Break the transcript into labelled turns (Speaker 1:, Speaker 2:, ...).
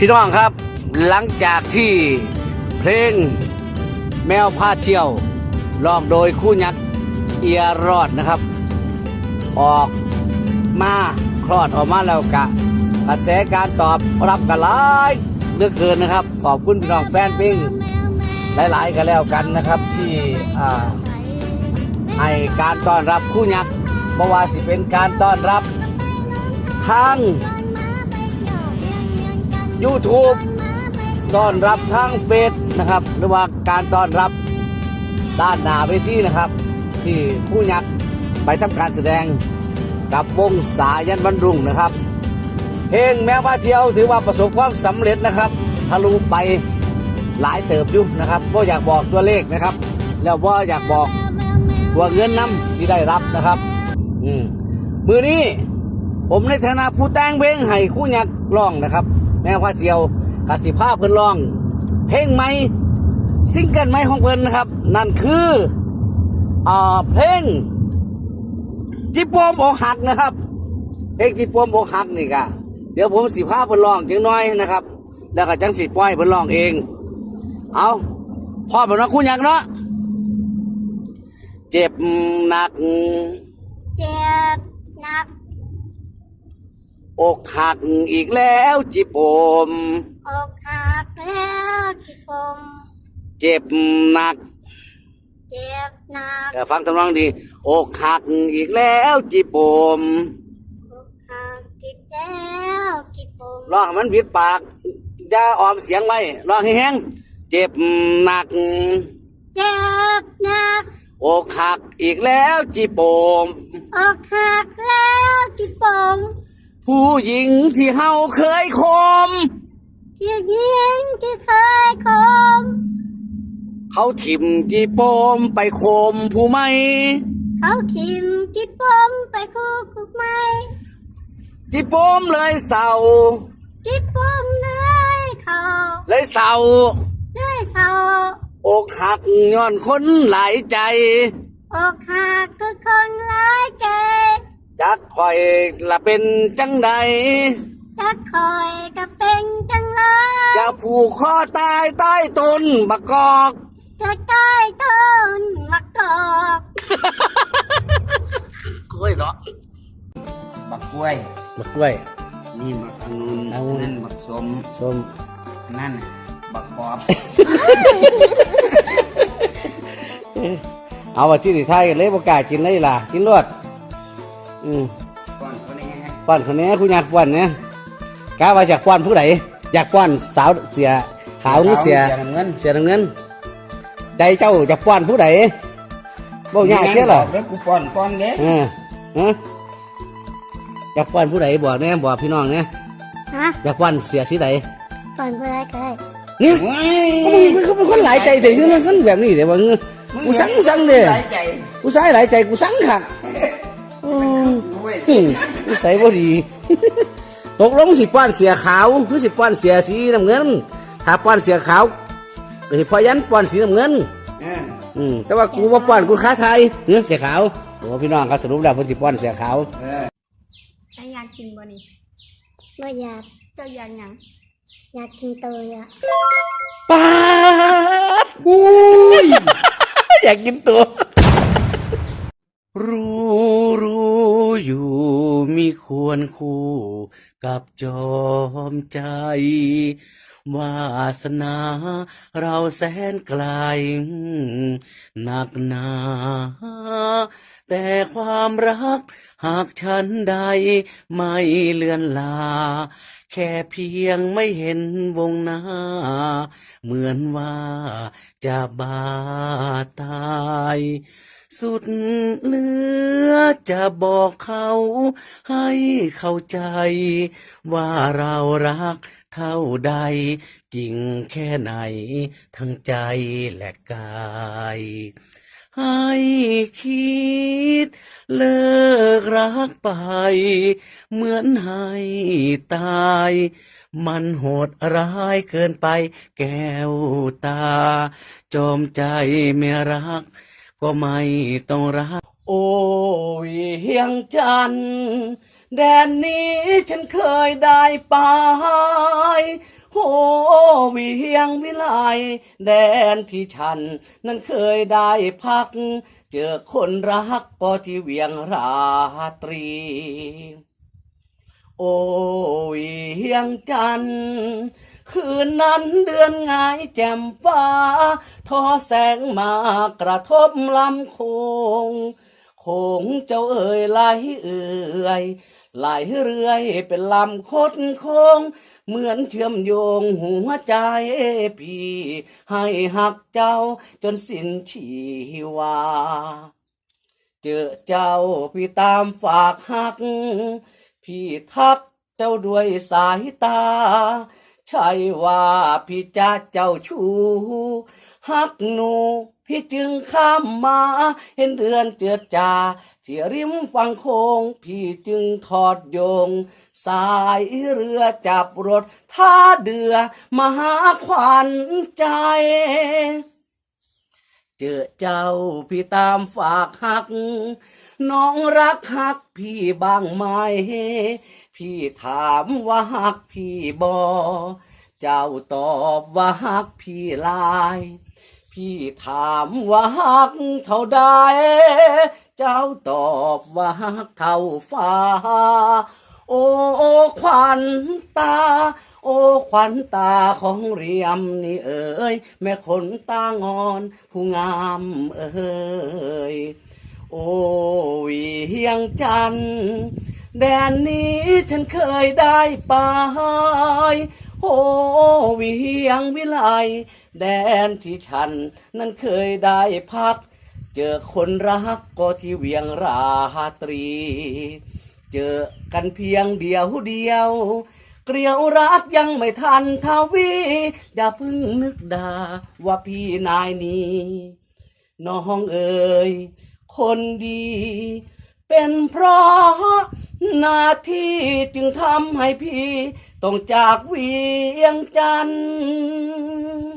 Speaker 1: พี่น้องครับ หลังจากที่เพลงแมวพาเที่ยวร้องโดยคู่ยักษ์เอียรอดนะครับ ออกมาคลอดออกมาแล้วกะกระแสการตอบรับกันหลายเลือกเกินนะครับ ขอบคุณพี่น้องแฟนเพลงหลาย ๆ กันแล้วกันนะครับ ที่อ่าให้การต้อนรับคู่ยักษ์เพราะว่าสิเป็นการต้อนรับทาง YouTube ต้อนรับทางเฟซนะครับ หรือว่าการต้อนรับด้านหน้าเวทีนะครับ ที่ผู้ยักษ์ไปทำการแสดงกับวงสายันวันรุ่งนะครับเพลงแม้ว่าเที่ยวถือว่าประสบความสำเร็จนะครับทะลุไปหลายเติบอยุนะครับเพราะอยากบอกตัวเลขนะครับ แล้วว่าอยากบอกตัวเงินน้ำที่ได้รับนะครับ อืมมือนี้ ผมในฐานะผู้แต่งเพลงให้คู่ยักษ์ร้องนะครับ แม้ว่าเที่ยวกสิภาเพิ่นร้อง เพลงใหมซิงเกิลใหมของเพิ่นนะครับ นั่นคืออ่าเพลงจิปโปมอกหักนะครับ เพลงจิปโปมอกหักนี่กะเดี๋ยวผมสิพาเพิ่นร้องจังน้อยนะครับ แล้วก็จังสิปล่อยเพิ่นร้องเอง เอาพ่อเป็นว่าคู่ยักเนาะเจ็บหนัก
Speaker 2: เจ็บหนัก
Speaker 1: อกหักอีกแล้วจิปโปม
Speaker 2: อกหักแล้วจิปม
Speaker 1: เจ็บหนัก
Speaker 2: เจ็บหนัก
Speaker 1: เดี๋ยวฟังทำนองดีอกหักอีกแล้วจิปโปม
Speaker 2: อกหักอีกแล้วจิปม
Speaker 1: ร้องให้มันบิดปากอย่าออมเสียงไว้ร้องให้แห้งเจ็บหนัก
Speaker 2: เจ็บหนัก
Speaker 1: อกหักอีกแล้วจิโปม
Speaker 2: อกหักแล้วจิปม
Speaker 1: ผู้หญิงที่เฮาเคยคม
Speaker 2: เพียงยิงที่เคยคม
Speaker 1: เขาถิ่มจิโปมไปโคมผู้ไม่
Speaker 2: เขาทิมจิปมไปคู่กุกไม้
Speaker 1: จิโปมเลยเศร้า
Speaker 2: จิปมเลื่อยเขา
Speaker 1: เลยเศร้า
Speaker 2: เลื่อยเสา
Speaker 1: อกหักย้อนคนหลายใจ
Speaker 2: อกหักคือคนร้ายใจ
Speaker 1: จักคอยละเป็นจังใด
Speaker 2: จะคอยก็เป็นจังเลย
Speaker 1: จะผูกคอตายใต้ต้นบักกอก
Speaker 2: จะใต้ต้นมะกอก
Speaker 1: กล้วยเนาะ
Speaker 3: บักกล้วย
Speaker 1: บักกล้วย
Speaker 3: นี่บักองุ่น
Speaker 1: องุ่น
Speaker 3: นั่นบักสม
Speaker 1: ส้ม
Speaker 3: นั่นบักปอบ
Speaker 1: เอาว่าที่ไทยกันเลยประกล้าศกินเลยล่ะกินรวด อืม
Speaker 3: ก่อนคนนี้ฮะ
Speaker 1: ป้อนคนนี้คุณอยากป้อนเนี่ยกาว่าอยากป้อนผู้ใดอยากป้อนสาวเสียขาวหรือเสีย
Speaker 3: น้ำเงิน
Speaker 1: เสียน้ำเงินใจเจ้าอยากป้อนผู้ใดบ่ยากเชียวเหรอ
Speaker 3: แล้วกูป้อนป้อนเด้
Speaker 1: เออฮะอยากป้อนผู้ใดบอกแน่บอกพี่น้องเนี่ย
Speaker 2: ฮะ
Speaker 1: อยากป้อนเสียสีใด
Speaker 2: ก่อนเพื่อก็ได้
Speaker 1: เนี่ย
Speaker 3: โอ้
Speaker 1: เขาเป็นคนหลายใจแต่ยังนั่นคนแบบนี้เดี๋ยวว่าเงื้อกูสั่งสั่งเด้
Speaker 3: หลายใจ
Speaker 1: กูใส่หลายใจกูสั่งค่ะอืม
Speaker 3: กูเว้ย
Speaker 1: อืม นิสัยบ่ดี ตกลงสิป้อนเสียขาวหรือสิป้อนเสียสีน้ำเงิน ถ้าป้อนเสียขาวก็สิพอยันป้อนสีน้ำเงิน
Speaker 3: เออ
Speaker 1: อืมแต่ว่ากูว่าป้อนกูค้าไทยเนื้อเสียขาวโอ้พี่น้องครับสรุปแล้วเพิ่นสิป้อนเสียขาว
Speaker 3: เออ
Speaker 4: จะอยากกินบ่นี่
Speaker 2: ว่าอยาก
Speaker 4: เจ้าอยากหยัง
Speaker 2: อยากกินเตยอะ
Speaker 1: ป้าดอุ้ย อยากกินตัว รู้รู้ วรคู่กับจอมใจ วาสนาเราแสนไกลหนักหนา แต่ความรักหากฉันใดไม่เลือนลา แค่เพียงไม่เห็นวงหน้า เหมือนว่าจะบาตาย สุดเหลือจะบอกเขาให้เข้าใจ ว่าเรารักเท่าใด จริงแค่ไหน ทั้งใจและกายให้คิดเลิกรักไป เหมือนให้ตาย มันโหดร้ายเกินไปแก้วตา จอมใจไม่รัก ก็ไม่ต้องรัก โอ้ยเฮียงจันทน์แดนนี้ฉันเคยได้ไปโหเวียงวิไลแดนที่ฉัน นั้นเคยได้พัก เจอคนรักก็ที่เวียงราตรี โอ้เวียงจันทร์ คืนนั้นเดือนงายแจ่มฟ้า ทอแสงมากระทบลำโคงโคงเจ้าเอ่ยไหลเอ่ยไหลเรื่อยเป็นลำคดโคงเหมือนเชื่อมโยงหัวใจพี่ ให้หักเจ้าจนสิ้นชีวา เจอเจ้าพี่ตามฝากหัก พี่ทักเจ้าด้วยสายตา ใช่ว่าพี่จะเจ้าชู้ฮักหนู พี่จึงข้ามมา เห็นเดือนเจือจาที่ริมฝั่งโคง พี่จึงทอดโยง สายเรือจับรถท่าเดือมาหาขวัญใจ เจอเจ้าพี่ตามฝากหัก น้องรักหักพี่บ้างไหม พี่ถามว่าหักพี่บอ เจ้าตอบว่าหักพี่ลาย พี่ถามว่าหักเท่าใด เจ้าตอบว่าหักเท่าฟ้า โอ้ขวัญตา โอ้ขวัญตาของเรียมนี่เอ๋ยแม่คนตางอนผู้งามเอ๋ยโอ้เวียงจันทร์ แดนนี้ฉันเคยได้ไปโอ้เวียงวิไลแดนที่ฉันนั้นเคยได้พัก เจอคนรักก็ที่เวียงราตรี เจอกันเพียงเดียวเดียว เกลียวรักยังไม่ทันทวี อย่าเพิ่งนึกด่าว่าพี่นายนี้ น้องเอ๋ยคนดี เป็นเพราะหน้าที่จึงทำให้พี่ ต้องจากเวียงจันทร์